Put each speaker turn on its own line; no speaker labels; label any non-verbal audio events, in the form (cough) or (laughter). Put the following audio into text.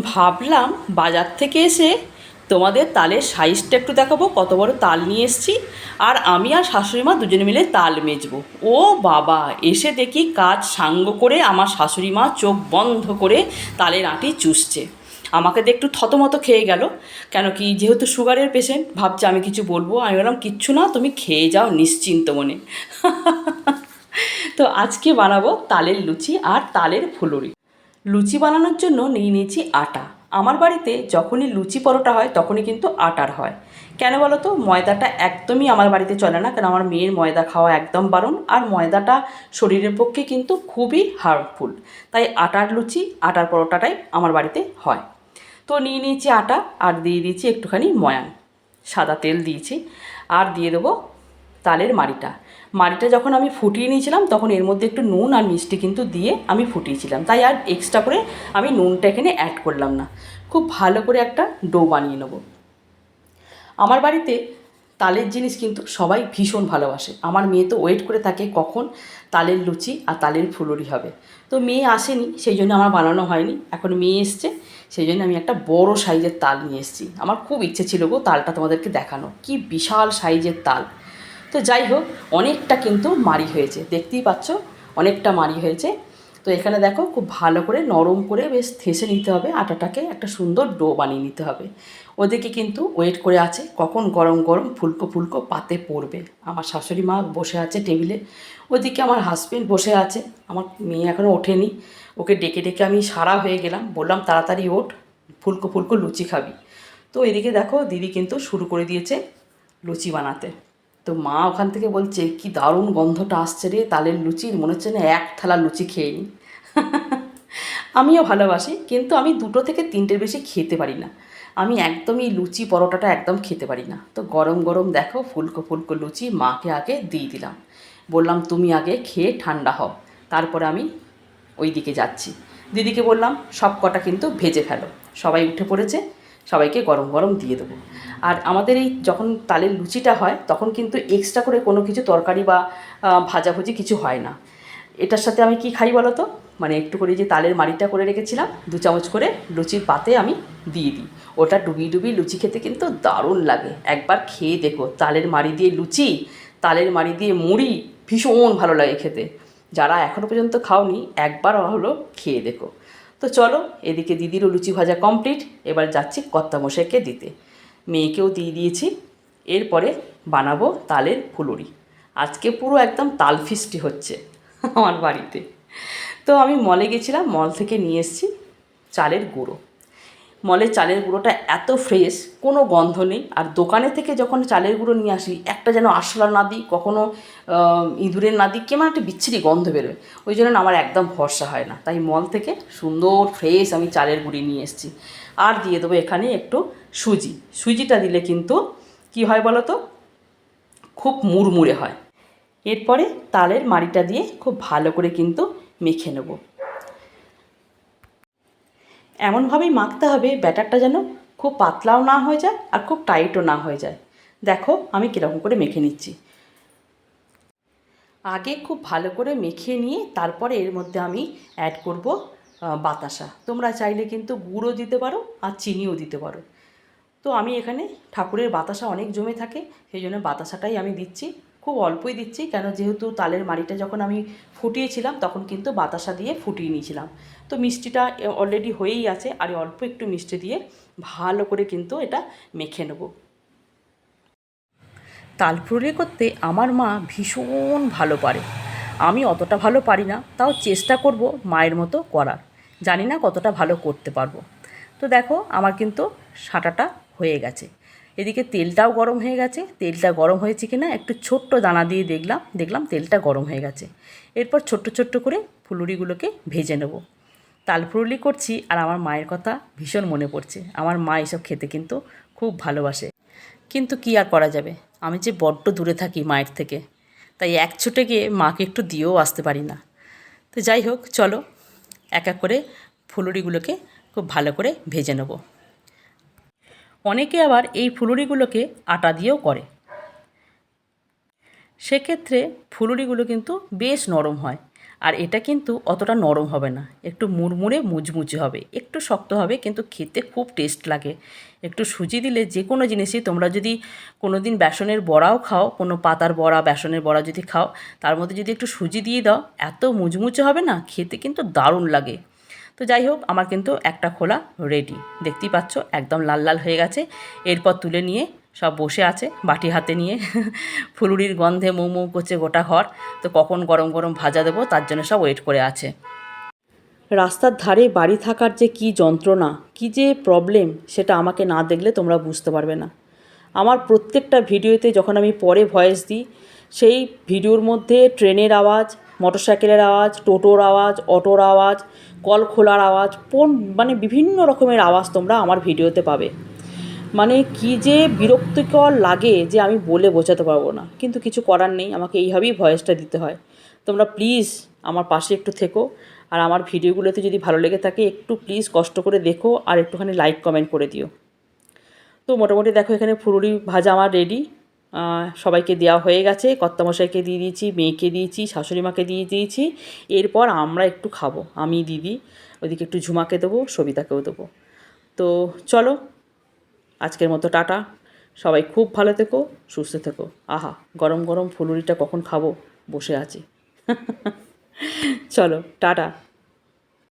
ভাবলাম বাজার থেকে এসে তোমাদের তালের সাইজটা একটু দেখাবো, কত বড় তাল নিয়ে এসেছি। আর আমি আর শাশুড়ি মা দুজনে মিলে তাল মেজবো। ও বাবা, এসে দেখি কাজ সাঙ্গ করে আমার শাশুড়ি মা চোখ বন্ধ করে তালের আঁটি চুষছে। আমাকে দিয়ে একটু থতমত খেয়ে গেল। কেন কি, যেহেতু সুগারের পেশেন্ট ভাবছে আমি কিছু বলব। আমি বললাম, কিচ্ছু না, তুমি খেয়ে যাও নিশ্চিন্ত মনে। (laughs) তো আজকে বানাবো তালের লুচি আর তালের ফুলুরি। লুচি বানানোর জন্য নিয়ে নিয়েছি আটা। আমার বাড়িতে যখনই লুচি পরোটা হয়, তখনই কিন্তু আটার হয়। কেন বলো তো? ময়দাটা একদমই আমার বাড়িতে চলে না, কারণ আমার মেয়ের ময়দা খাওয়া একদম বারণ, আর ময়দাটা শরীরের পক্ষে কিন্তু খুবই হার্মফুল তাই আটার লুচি, আটার পরোটাটাই আমার বাড়িতে হয়। তো নিয়ে নিয়েছি আটা, আর দিয়ে দিয়েছি একটুখানি ময়ান সাদা তেল দিয়েছি, আর দিয়ে দেবো তালের মাড়িটা। মাড়িটা যখন আমি ফুটিয়ে নিয়েছিলাম, তখন এর মধ্যে একটু নুন আর মিষ্টি কিন্তু দিয়ে আমি ফুটিয়েছিলাম। তাই আর এক্সট্রা করে আমি নুনটা এখানে অ্যাড করলাম না। খুব ভালো করে একটা ডো বানিয়ে নেব। আমার বাড়িতে তালের জিনিস কিন্তু সবাই ভীষণ ভালোবাসে। আমার মেয়ে তো ওয়েট করে থাকে কখন তালের লুচি আর তালের ফুলুরি হবে। তো মেয়ে আসেনি, সেই জন্য আমার বানানো হয়নি। এখন মেয়ে এসছে, সেই জন্য আমি একটা বড় সাইজের তাল নিয়ে এসেছি। আমার খুব ইচ্ছে ছিল গো তালটা তোমাদেরকে দেখানো। কি বিশাল সাইজের তাল। তো যাই হোক, অনেকটা কিন্তু মারি হয়েছে। দেখতেই পাচ্ছ, অনেকটা মারি হয়েছে। তো এখানে দেখো, খুব ভালো করে নরম করে বেশ থেসে নিতে হবে। আটাটাকে একটা সুন্দর ডো বানিয়ে নিতে হবে। ওদিকে কিন্তু ওয়েট করে আছে, কখন গরম গরম ফুলকো ফুলকো পাতে পড়বে। আমার শাশুড়ি মা বসে আছে টেবিলে। ওদিকে আমার হাজবেন্ড বসে আছে। আমার মেয়ে এখনও ওঠেনি। ওকে ডেকে ডেকে আমি সারা হয়ে গেলাম। বললাম, তাড়াতাড়ি ওঠ, ফুলকো ফুলকো লুচি খাবি। তো এদিকে দেখো, দিদি কিন্তু শুরু করে দিয়েছে লুচি বানাতে। তো মা ওখান থেকে বলছে, কি দারুণ গন্ধটা আসছে রে, তালের লুচির, মনে হচ্ছে না এক থালা লুচি খেয়ে নিই (laughs) আমিও ভালোবাসি, কিন্তু আমি দুটো থেকে তিনটের বেশি খেতে পারি না। আমি একদমই লুচি পরোটাটা একদম খেতে পারি না। তো গরম গরম দেখো, ফুলকো ফুলকো লুচি মাকে আগে দিয়ে দিলাম। বললাম, তুমি আগে খেয়ে ঠান্ডা হও। তারপরে আমি ওই দিকে যাচ্ছি। দিদিকে বললাম, সব কটা কিন্তু ভেজে ফেলো। সবাই উঠে পড়েছে। সবাইকে গরম গরম দিয়ে দেবো। আর আমাদের এই যখন তালের লুচিটা হয়, তখন কিন্তু এক্সট্রা করে কোনো কিছু তরকারি বা ভাজাভুজি কিছু হয় না। এটার সাথে আমি কি খাই বলো তো? মানে একটু করে যে তালের মাড়িটা করে রেখেছিলাম, দু চামচ করে লুচির পাতে আমি দিয়ে দিই। ওটা ডুবিয়ে ডুবিয়ে লুচি খেতে কিন্তু দারুণ লাগে। একবার খেয়ে দেখো, তালের মাড়ি দিয়ে লুচি, তালের মাড়ি দিয়ে মুড়ি, ভীষণ ভালো লাগে খেতে। যারা এখনও পর্যন্ত খাওনি, একবার হলো খেয়ে দেখো। তো চলো, এদিকে দিদিরও লুচি ভাজা কমপ্লিট এবার যাচ্ছি কর্তামশাইকে দিতে। মেয়েকেও দিয়ে দিয়েছি, এরপরে বানাবো তালের ফুলুরি। আজকে পুরো একদম তাল ফিস্টি হচ্ছে আমার বাড়িতে। তো আমি মলে গেছিলাম মল থেকে নিয়ে এসেছি চালের গুঁড়ো। মলের চালের গুঁড়োটা এত ফ্রেশ কোনো গন্ধ নেই। আর দোকানে থেকে যখন চালের গুঁড়ো নিয়ে আসি, একটা যেন আরশোলা না দিই কখনো ইঁদুরের না দিই কেমন একটা বিচ্ছিরি গন্ধ বেরোয়। ওই জন্য আমার একদম ভরসা হয় না। তাই মল থেকে সুন্দর ফ্রেশ আমি চালের গুঁড়ি নিয়ে এসেছি। আর দিয়ে দেবো এখানে একটু সুজি। সুজিটা দিলে কিন্তু কি হয় বলো তো? খুব মুড়মুড়ে হয়। এরপরে তালের মাড়িটা দিয়ে খুব ভালো করে কিন্তু মেখে নেব। এমনভাবেই মাখতে হবে ব্যাটারটা যেন খুব পাতলাও না হয়ে যায় আর খুব টাইটও না হয়ে যায়। দেখো আমি কীরকম করে মেখে নিচ্ছি। আগে খুব ভালো করে মেখে নিয়ে তারপরে এর মধ্যে আমি অ্যাড করব বাতাসা। তোমরা চাইলে কিন্তু গুঁড়ো দিতে পারো আর চিনিও দিতে পারো। তো আমি এখানে ঠাকুরের বাতাসা অনেক জমে থাকে, সেই জন্য বাতাসাটাই আমি দিচ্ছি। খুব অল্পই দিচ্ছি, কেন যেহেতু তালের মাড়িটা যখন আমি ফুটিয়েছিলাম, তখন কিন্তু বাতাসা দিয়ে ফুটিয়ে নিয়েছিলাম। তো মিষ্টিটা অলরেডি হয়েই আছে, আর অল্প একটু মিষ্টি দিয়ে ভালো করে কিন্তু এটা মেখে নেব। তালফুলি করতে আমার মা ভীষণ ভালো পারে। আমি অতটা ভালো পারি না, তাও চেষ্টা করব মায়ের মতো করার। জানি না কতটা ভালো করতে পারব। তো দেখো, আমার কিন্তু সাঁটাটা হয়ে গেছে। এদিকে তেলটাও গরম হয়ে গেছে। তেলটা গরম হয়েছে কি না একটু ছোট্ট দানা দিয়ে দেখলাম দেখলাম তেলটা গরম হয়ে গেছে। এরপর ছোট্ট ছোট্ট করে ফুলুরিগুলোকে ভেজে নেব। তালফুরুলি করছি আর আমার মায়ের কথা ভীষণ মনে পড়ছে। আমার মা এসব খেতে কিন্তু খুব ভালোবাসে। কিন্তু কী আর করা যাবে? আমি যে বড্ড দূরে থাকি মায়ের থেকে, তাই এক ছুটে গিয়ে মাকে একটু দিয়েও আসতে পারি না। তো যাই হোক, চলো এক এক করে ফুলুরিগুলোকে খুব ভালো করে ভেজে নেব। অনেকে আবার এই ফুলুরিগুলোকে আটা দিয়েও করে। সেক্ষেত্রে ফুলুরিগুলো কিন্তু বেশ নরম হয়। আর এটা কিন্তু অতটা নরম হবে না। একটু মুড়মুড়ে মুচমুচে হবে। একটু শক্ত হবে, কিন্তু খেতে খুব টেস্ট লাগে। একটু সুজি দিলে যে কোনো জিনিসই তোমরা যদি কোনো দিন বেসনের বড়াও খাও, কোনো পাতার বড়া, বেসনের বড়া যদি খাও, তার মধ্যে যদি একটু সুজি দিয়ে দাও, এত মুচমুচে হবে না, খেতে কিন্তু দারুণ লাগে। তো যাই হোক, আমার কিন্তু একটা খোলা রেডি দেখতেই পাচ্ছ, একদম লাল লাল হয়ে গেছে। এরপর তুলে নিয়ে সব বসে আছে, বাটি হাতে নিয়ে। (laughs) ফুলুরির গন্ধে মৌ মৌ করছে গোটা ঘর। তো কখন গরম গরম ভাজা দেবো, তার জন্য সব ওয়েট করে আছে। রাস্তার ধারে বাড়ি থাকার যে কি যন্ত্রণা, কি যে প্রবলেম সেটা আমাকে না দেখলে তোমরা বুঝতে পারবে না। আমার প্রত্যেকটা ভিডিওতে যখন আমি পরে ভয়েস দিই, সেই ভিডিওর মধ্যে ট্রেনের আওয়াজ মোটরসাইকেলের আওয়াজ, টোটোর আওয়াজ, অটোর আওয়াজ, কল খোলার আওয়াজ কোন মানে বিভিন্ন রকমের আওয়াজ তোমরা আমার ভিডিওতে পাবে। মানে কি যে বিরক্তিকর লাগে যে আমি বলে বোঝাতে পারব না। কিন্তু কিছু করার নেই, আমাকে এইভাবেই ভয়েসটা দিতে হয়। তোমরা প্লিজ আমার পাশে একটু থেকো, আর আমার ভিডিওগুলোতে যদি ভালো লেগে থাকে, একটু প্লিজ কষ্ট করে দেখো, আর একটুখানি লাইক কমেন্ট করে দিও। তো মোটামুটি দেখো এখানে ফুলুরি ভাজা আমার রেডি সবাইকে দেওয়া হয়ে গেছে। কর্তামশাইকে দিয়ে দিয়েছি, মেয়েকে দিয়েছি শাশুড়ি মাকে দিয়ে দিয়েছি। এরপর আমরা একটু খাব। আমি, দিদি ওইদিকে একটু ঝুমাকে দেবো, সবিতাকেও দেবো। তো চলো, আজকের মতো টাটা। সবাই খুব ভালো থেকো, সুস্থ থেকো। আহা, গরম গরম ফুলুরিটা কখন খাব? বসে আছি। (laughs) চলো, টাটা।